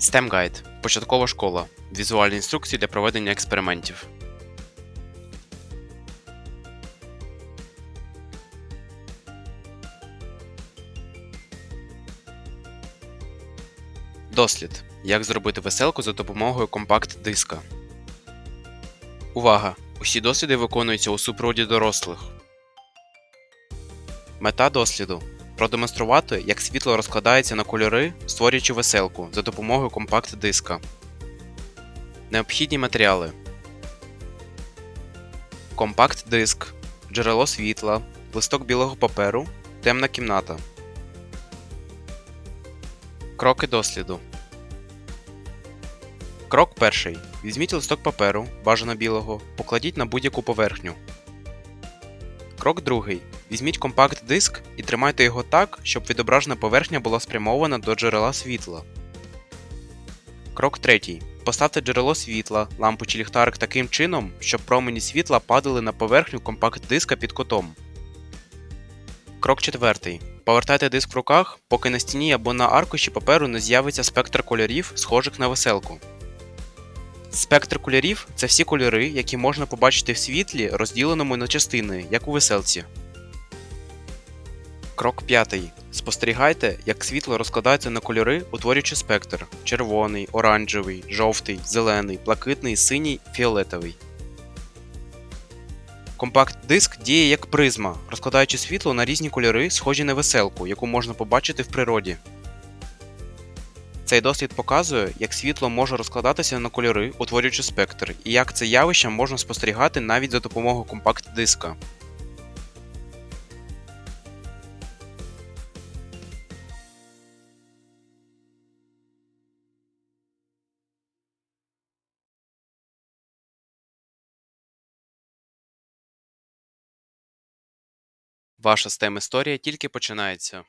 STEM Guide – початкова школа. Візуальні інструкції для проведення експериментів. Дослід. Як зробити веселку за допомогою компакт-диска. Увага! Усі досліди виконуються у супроводі дорослих. Мета досліду продемонструвати, як світло розкладається на кольори, створюючи веселку за допомогою компакт-диска. Необхідні матеріали: компакт-диск, джерело світла, листок білого паперу, темна кімната. Кроки досліду. Крок перший. Візьміть листок паперу, бажано білого, покладіть на будь-яку поверхню. Крок другий. Візьміть компакт-диск і тримайте його так, щоб відображена поверхня була спрямована до джерела світла. Крок третій. Поставте джерело світла, лампу чи ліхтарик таким чином, щоб промені світла падали на поверхню компакт-диска під кутом. Крок четвертий. Повертайте диск в руках, поки на стіні або на аркуші паперу не з'явиться спектр кольорів, схожих на веселку. Спектр кольорів це всі кольори, які можна побачити в світлі, розділеному на частини, як у веселці. Крок 5. Спостерігайте, як світло розкладається на кольори, утворюючи спектр червоний, оранжевий, жовтий, зелений, блакитний, синій, фіолетовий. Компакт-диск діє як призма, розкладаючи світло на різні кольори, схожі на веселку, яку можна побачити в природі. Цей дослід показує, як світло може розкладатися на кольори, утворюючи спектр, і як це явище можна спостерігати навіть за допомогою компакт-диска. Ваша STEM історія тільки починається.